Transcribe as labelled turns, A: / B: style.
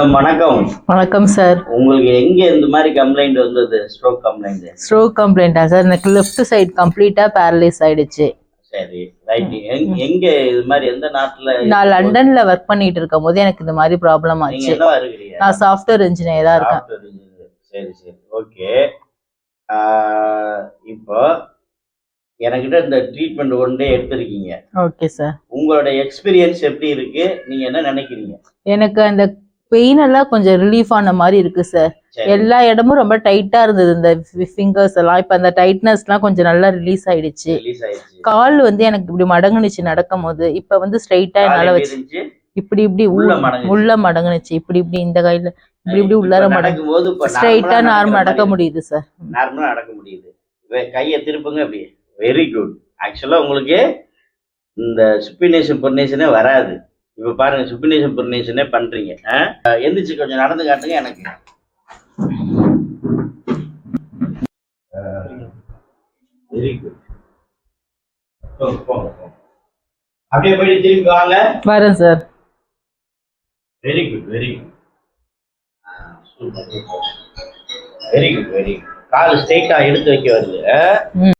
A: வணக்கம்
B: வணக்கம். சார்.
A: உங்களுக்கு எங்க இந்த மாதிரி கம்ப்ளைண்ட் வந்தது? ஸ்ட்ரோக் கம்ப்ளைண்ட்
B: ஸ்ட்ரோக் கம்ப்ளைண்டா சார்? எனக்கு லெஃப்ட் சைடு கம்ப்ளீட்டா பேரலைஸ் ஆயிடுச்சு.
A: சரி ரைட் எங்க இது மாதிரி எந்த நாட்டுல
B: நான் லண்டன்ல ஒர்க் பண்ணிட்டு இருக்கும் போது எனக்கு இந்த மாதிரி ப்ராப்ளம் ஆச்சு. நான் சாஃப்ட்வேர் இன்ஜினியரா இருக்கேன்.
A: சரி சரி. ஓகே இப்போ எனக்கிட்ட இந்த ட்ரீட்மெண்ட் ஒன் டே எடுத்திருக்கீங்க.
B: ஓகே சார்
A: உங்களோட எக்ஸ்பீரியன்ஸ் எப்படி இருக்கு? நீங்க என்ன நினைக்கிறீங்க?
B: எனக்கு அந்த பெயின் எல்லாம் கொஞ்சம் ரிலீஃப் ஆன மாதிரி இருக்கு சார். எல்லா இடமும் ரொம்ப டைட்டா இருந்தது இந்த ஃபிங்கர்ஸ் எல்லாம். இப்ப அந்த டைட்னஸ் எல்லாம் கொஞ்சம் நல்லா ரிலீஸ் ஆயிடுச்சு. கால் வந்து எனக்கு இப்படி மடங்குனுச்சு நடக்கும் போது. இப்ப வந்து ஸ்ட்ரைட்டா என்னால வச்சு? இப்படி இப்படி
A: உள்ள
B: மடங்குனுச்சு. இப்படி இப்படி இந்த கையில இப்படி இப்படி
A: இப்ப
B: உள்ளார மடங்கு
A: நடக்கும்போது இப்ப
B: ஸ்ட்ரைட்டா நார்மல் நடக்க முடியுது சார்
A: நார்மலா நடக்க முடியுது. கையை திருப்புங்க அப்படி வெரி குட் ஆக்சுவலா உங்களுக்கு இந்த சுப்பினேஷன் பொர்னேஷனே வராது. இப்ப பாருங்க சுப்பினேஷன் பொர்னேஷனே பண்றீங்க? எந்திரிச்சு கொஞ்சம் நடந்து காட்டுங்க எனக்கு. வெரி குட் அப்படியே போயிட்டு திரும்பி வாங்க.
B: வரேன் sir.
A: Very good very good very good very good கால் ஸ்ட்ரைட்டா எடுத்து வைக்க வருது.